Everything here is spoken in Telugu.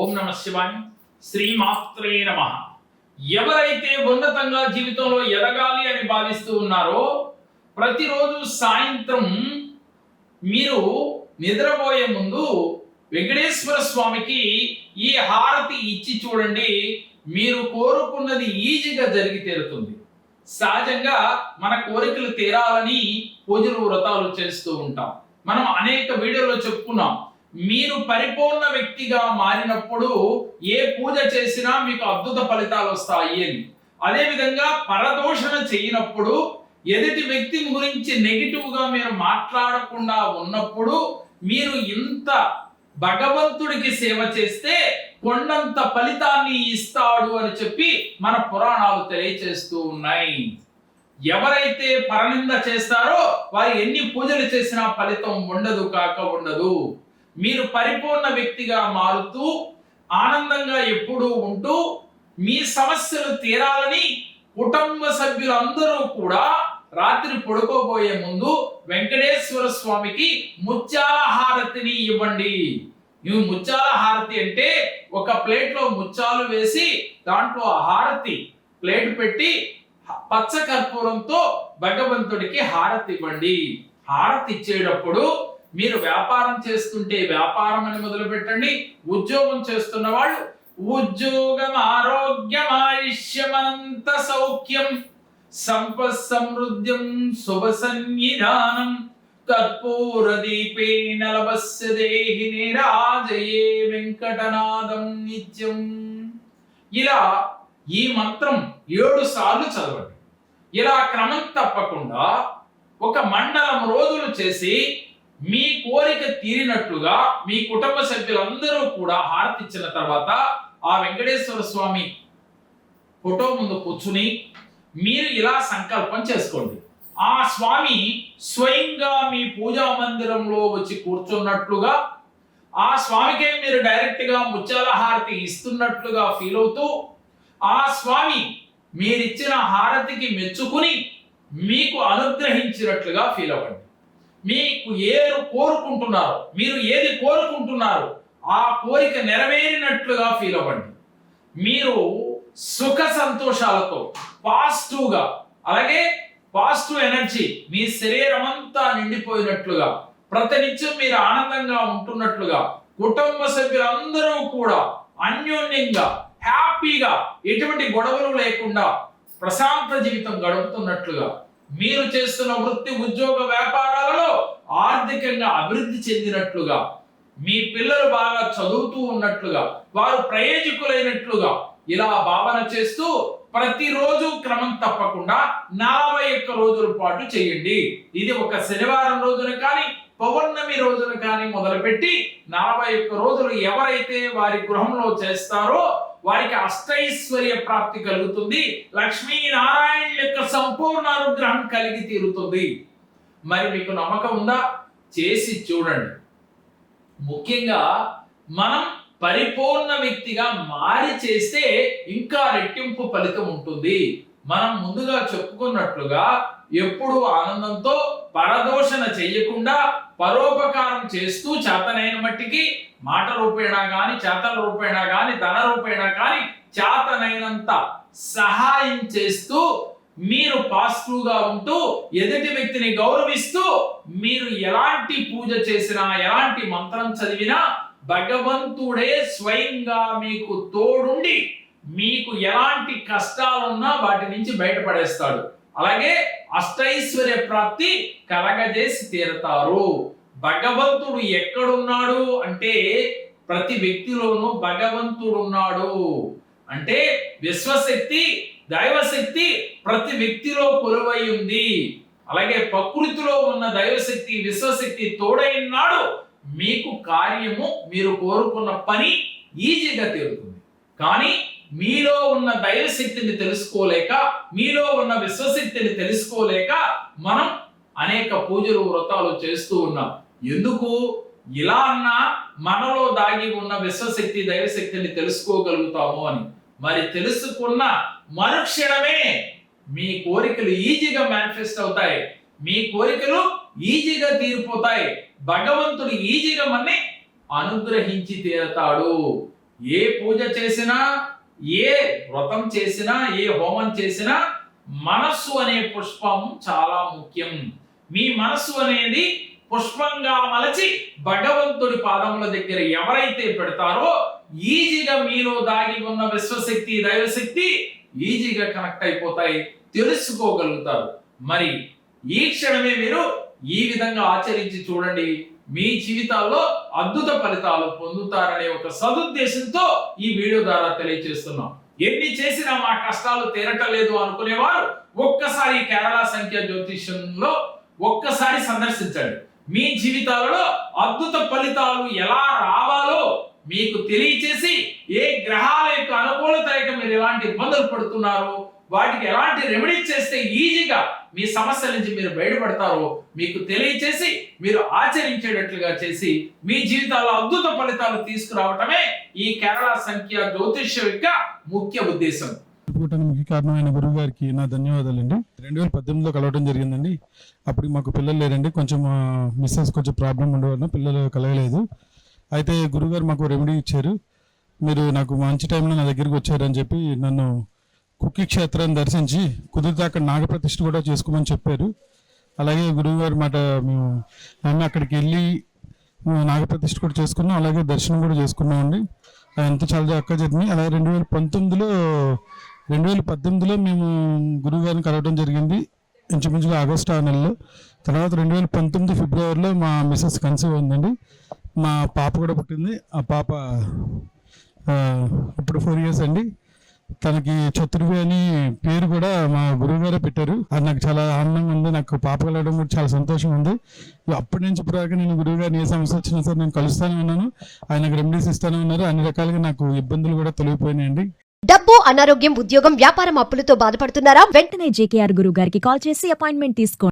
ఓం నమ శివాయ శ్రీమాత్రే నమ. ఎవరైతే ఉన్నతంగా జీవితంలో ఎదగాలి అని భావిస్తూ ఉన్నారో ప్రతిరోజు సాయంత్రం మీరు నిద్రపోయే ముందు వెంకటేశ్వర స్వామికి ఈ హారతి ఇచ్చి చూడండి. మీరు కోరుకున్నది ఈజీగా జరిగి తీరుతుంది. సహజంగా మన కోరికలు తీరాలని పూజలు వ్రతాలు చేస్తూ ఉంటాం. మనం అనేక వీడియోలో చెప్పుకున్నాం. మీరు పరిపూర్ణ వ్యక్తిగా మారినప్పుడు ఏ పూజ చేసినా మీకు అద్భుత ఫలితాలు వస్తాయి అని. అదేవిధంగా పరదోషణ చేయనప్పుడు ఎదుటి వ్యక్తి గురించి నెగిటివ్గా మీరు మాట్లాడకుండా ఉన్నప్పుడు మీరు ఇంత భగవంతుడికి సేవ చేస్తే కొండంత ఫలితాన్ని ఇస్తాడు అని చెప్పి మన పురాణాలు తెలియచేస్తూ ఉన్నాయి. ఎవరైతే పరనింద చేస్తారో వారు ఎన్ని పూజలు చేసినా ఫలితం ఉండదు కాక ఉండదు. మీరు పరిపూర్ణ వ్యక్తిగా మారుతూ ఆనందంగా ఎప్పుడూ ఉంటూ మీ సమస్యలు తీరాలని కుటుంబ సభ్యులందరూ కూడా రాత్రి పడుకోబోయే ముందు వెంకటేశ్వర స్వామికి ముత్యాల హారతిని ఇవ్వండి. నువ్వు ముత్యాల హారతి అంటే ఒక ప్లేట్లో ముత్యాలు వేసి దాంట్లో హారతి ప్లేట్ పెట్టి పచ్చ కర్పూరంతో భగవంతుడికి హారతి ఇవ్వండి. హారతి ఇచ్చేటప్పుడు మీరు వ్యాపారం చేస్తుంటే వ్యాపారం అని మొదలు పెట్టండి ఉద్యోగం చేస్తున్న వాళ్ళు ఉద్యోగం ఆరోగ్యం ఆయుష్యమంత సౌఖ్యం సంపత్ సమృద్ధ్యం శుభ సన్నిధానం కర్పూర దీపే నలభస్య దేహిని రాజయే వెంకటనాదం నిత్యం. ఇలా ఈ మంత్రం ఏడు సార్లు చదవండి. ఇలా క్రమం తప్పకుండా ఒక మండలం రోజులు చేసి మీ కోరిక తీరినట్లుగా మీ కుటుంబ సభ్యులందరూ కూడా హారతి ఇచ్చిన తర్వాత ఆ వెంకటేశ్వర స్వామి ఫోటో ముందు కూర్చుని మీరు ఇలా సంకల్పం చేసుకోండి. ఆ స్వామి స్వయంగా మీ పూజా మందిరంలో వచ్చి కూర్చున్నట్లుగా ఆ స్వామికే మీరు డైరెక్ట్గా ముత్యాల హారతి ఇస్తున్నట్లుగా ఫీల్ అవుతూ ఆ స్వామి మీరిచ్చిన హారతికి మెచ్చుకుని మీకు అనుగ్రహించినట్లుగా ఫీల్ అవ్వండి. మీకు ఏరు కోరుకుంటున్నారు మీరు ఏది కోరుకుంటున్నారు ఆ కోరిక నెరవేరినట్లుగా ఫీల్ అవ్వండి. మీరు సుఖ సంతోషాలతో పాజిటివ్గా అలాగే పాజిటివ్ ఎనర్జీ మీ శరీరం అంతా నిండిపోయినట్లుగా ప్రతినిత్యం మీరు ఆనందంగా ఉంటున్నట్లుగా కుటుంబ సభ్యులందరూ కూడా అన్యోన్యంగా హ్యాపీగా ఎటువంటి గొడవలు లేకుండా ప్రశాంత జీవితం గడుపుతున్నట్లుగా మీరు చేస్తున్న వృత్తి ఉద్యోగ వ్యాపారాలలో ఆర్థికంగా అభివృద్ధి చెందినట్లుగా మీ పిల్లలు బాగా చదువుతూ ఉన్నట్లుగా వారు ప్రయోజకులైనట్లుగా ఇలా భావన చేస్తూ ప్రతిరోజు క్రమం తప్పకుండా నలభై ఒక్క రోజుల పాటు చేయండి. ఇది ఒక శనివారం రోజున కానీ పౌర్ణమి రోజున కానీ మొదలుపెట్టి నలభై ఒక్క రోజులు ఎవరైతే వారి గృహంలో చేస్తారో వారికి అష్టైశ్వర్య ప్రాప్తి కలుగుతుంది. లక్ష్మీనారాయణ యొక్క సంపూర్ణ అనుగ్రహం కలిగి తీరుతుంది. మరి మీకు నమ్మకం ఉందా? చేసి చూడండి. ముఖ్యంగా మనం పరిపూర్ణ వ్యక్తిగా మారి చేస్తే ఇంకా రెట్టింపు ఫలితం ఉంటుంది. మనం ముందుగా చెప్పుకున్నట్లుగా ఎప్పుడు ఆనందంతో పరదోషణ చెయ్యకుండా పరోపకారం చేస్తూ చేతనైన మట్టికి మాట రూపేణా గాని చేతన రూపేణా గాని ధన రూపేణా కానీ చేతనైనంత సహాయం చేస్తూ మీరు పాజిటివ్గా ఉంటూ ఎదుటి వ్యక్తిని గౌరవిస్తూ మీరు ఎలాంటి పూజ చేసినా ఎలాంటి మంత్రం చదివినా భగవంతుడే స్వయంగా మీకు తోడుండి మీకు ఎలాంటి కష్టాలున్నా వాటి నుంచి బయటపడేస్తాడు. అలాగే అష్టైశ్వర్య ప్రాప్తి కలగజేసి తీరతారు. భగవంతుడు ఎక్కడున్నాడు అంటే ప్రతి వ్యక్తిలోనూ భగవంతుడు ఉన్నాడు అంటే విశ్వశక్తి దైవశక్తి ప్రతి వ్యక్తిలో కొలువై ఉంది. అలాగే ప్రకృతిలో ఉన్న దైవశక్తి విశ్వశక్తి తోడైనాడు మీకు కార్యము మీరు కోరుకున్న పని ఈజీగా తీరుతుంది. కానీ మీలో ఉన్న దైవశక్తిని తెలుసుకోలేక మీలో ఉన్న విశ్వశక్తిని తెలుసుకోలేక మనం అనేక పూజలు వ్రతాలు చేస్తూ ఉన్నాం. ఎందుకు? ఇలా అన్నా మనలో దాగి ఉన్న విశ్వశక్తి దైవశక్తిని తెలుసుకోగలుగుతాము అని. మరి తెలుసుకున్న మరుక్షణమే మీ కోరికలు ఈజీగా మేనిఫెస్ట్ అవుతాయి. మీ కోరికలు ఈజీగా తీరిపోతాయి. భగవంతుడు ఈజీగా మన్ని అనుగ్రహించి తీరతాడు. ఏ పూజ చేసినా ఏ వ్రతం చేసినా ఏ హోమం చేసినా మనస్సు అనే పుష్పం చాలా ముఖ్యం. మీ మనస్సు అనేది పుష్పంగా మలచి భగవంతుడి పాదముల దగ్గర ఎవరైతే పెడతారో ఈజీగా మీలో దాగి ఉన్న విశ్వశక్తి దైవశక్తి ఈజీగా కనెక్ట్ అయిపోతాయి తెలుసుకోగలుగుతారు. మరి ఈ క్షణమే మీరు ఈ విధంగా ఆచరించి చూడండి. మీ జీవితాల్లో అద్భుత ఫలితాలు పొందుతారనే ఒక సదుద్దేశంతో ఈ వీడియో ద్వారా తెలియజేస్తున్నాం. ఎన్ని చేసినా మా కష్టాలు తీరటలేదు అనుకునేవారు ఒక్కసారి కేరళ సంఖ్య జ్యోతిష్యంలో ఒక్కసారి సందర్శించండి. మీ జీవితాలలో అద్భుత ఫలితాలు ఎలా రావాలో మీకు తెలియచేసి ఏ గ్రహాల యొక్క అనుకూలత యొక్క మీరు ఎలాంటి ఇబ్బందులు పడుతున్నారో వాటికి ఎలాంటి రెమెడీ చేస్తే ఈజీగా మీ సమస్యల నుంచి మీరు బయటపడతారో మీకు తెలియచేసి మీరు ఆచరించేటట్లుగా చేసి మీ జీవితాల్లో అద్భుత ఫలితాలు తీసుకురావటమే ఈ కేరళ సంఖ్య జ్యోతిష్యం యొక్క ముఖ్య ఉద్దేశం. చెప్పుకోవటానికి ముఖ్య కారణమైన గురువు గారికి నా ధన్యవాదాలండి. రెండు వేల పద్దెనిమిదిలో కలవడం జరిగిందండి. అప్పుడు మాకు పిల్లలు లేరండి. కొంచెం మిస్సెస్ కొంచెం ప్రాబ్లం ఉండవల్ల పిల్లలు కలగలేదు అయితే గురుగారు మాకు రెమెడీ ఇచ్చారు. మీరు నాకు మంచి టైంలో నా దగ్గరికి వచ్చారని చెప్పి నన్ను కుక్కి క్షేత్రాన్ని దర్శించి కుదిరితే అక్కడ నాగప్రతిష్ఠ కూడా చేసుకోమని చెప్పారు. అలాగే గురువుగారు మాట మేము ఆయన అక్కడికి వెళ్ళి మేము నాగప్రతిష్ఠ కూడా చేసుకున్నాం అలాగే దర్శనం కూడా చేసుకున్నామండి ఎంత చాలా చక్కగా జరిగింది. అలాగే రెండు వేల పంతొమ్మిదిలో రెండు వేల పద్దెనిమిదిలో మేము గురువుగారిని కలవడం జరిగింది. ఇంచుమించుగా ఆగస్టు ఆ నెలలో తర్వాత రెండు వేల పంతొమ్మిది ఫిబ్రవరిలో మా మిస్సెస్ కన్సీవ్ ఉందండి మా పాప కూడా పుట్టింది. ఆ పాప ఇప్పుడు ఫోర్ ఇయర్స్ అండి. తనకి చతుర్వి అని పేరు కూడా మా గురువు గారే పెట్టారు. అది నాకు చాలా ఆనందంగా ఉంది. నాకు పాప కలగడం కూడా చాలా సంతోషం ఉంది. అప్పటి నుంచి ఇప్పటిదాకా నేను గురువు గారిని ఏ సమస్య వచ్చినా సరే నేను కలుస్తానే ఉన్నాను. ఆయనకు రెమెడీస్ ఇస్తానే ఉన్నారు. అన్ని రకాలుగా నాకు ఇబ్బందులు కూడా తొలగిపోయినాయండి. డబ్బు అనారోగ్యం ఉద్యోగం వ్యాపారం అప్పులతో బాధపడుతున్నారా? వెంటనే జేకేఆర్ గురువు గారికి కాల్ చేసి అపాయింట్మెంట్ తీసుకోండి.